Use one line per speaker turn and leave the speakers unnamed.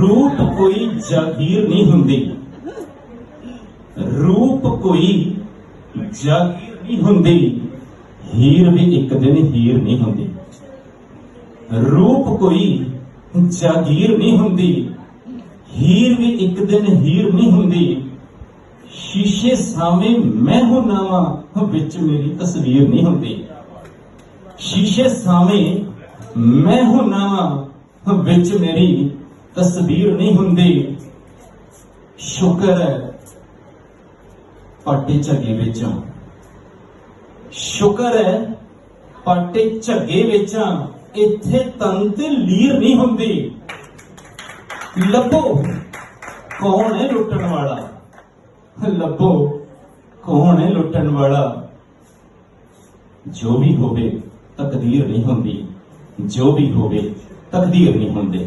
ਰੂਪ ਕੋਈ ਜਾਗੀਰ ਨਹੀਂ ਹੁੰਦੀ। ਰੂਪ ਕੋਈ ਜਾਗੀਰ ਨਹੀਂ ਹੁੰਦੀ। ਹੀਰ ਵੀ ਇੱਕ ਦਿਨ ਹੀਰ ਨਹੀਂ ਹੁੰਦੀ। ਰੂਪ ਕੋਈ ਜਾਗੀਰ ਨਹੀਂ ਹੁੰਦੀ। ਹੀਰ ਵੀ ਇੱਕ ਦਿਨ ਹੀਰ ਨਹੀਂ ਹੁੰਦੀ। ਸ਼ੀਸ਼ੇ ਸਾਹਮਣੇ ਮੈਂ ਹੋ ਨਾਵਾਂ, ਵਿੱਚ ਮੇਰੀ ਤਸਵੀਰ ਨਹੀਂ ਹੁੰਦੀ। ਸ਼ੀਸ਼ੇ ਸਾਹਮਣੇ ਮੈਂ ਹੋ ਨਾਵਾਂ ਵਿੱਚ ਮੇਰੀ ਤਸਵੀਰ ਨਹੀਂ ਹੁੰਦੀ। ਸ਼ੁਕਰ ਹੈ ਪਾਟੇ ਝੱਗੇ ਵਿੱਚ ਸ਼ੁਕਰ ਹੈ ਪਾਟੇ ਝੱਗੇ ਵਿੱਚਾਂ ਇੱਥੇ ਤਨ ਤੇ ਲੀਰ ਨਹੀਂ ਹੁੰਦੀ। ਲੱਭੋ, ਕੌਣ ਹੈ ਲੁੱਟਣ ਵਾਲਾ? ਲੱਭੋ, ਕੌਣ ਹੈ ਲੁੱਟਣ ਵਾਲਾ? ਜੋ ਵੀ ਹੋਵੇ, ਤਕਦੀਰ ਨਹੀਂ ਹੁੰਦੀ। ਜੋ ਵੀ ਹੋਵੇ ਤਕਦੀਰ ਨਹੀਂ ਹੁੰਦੀ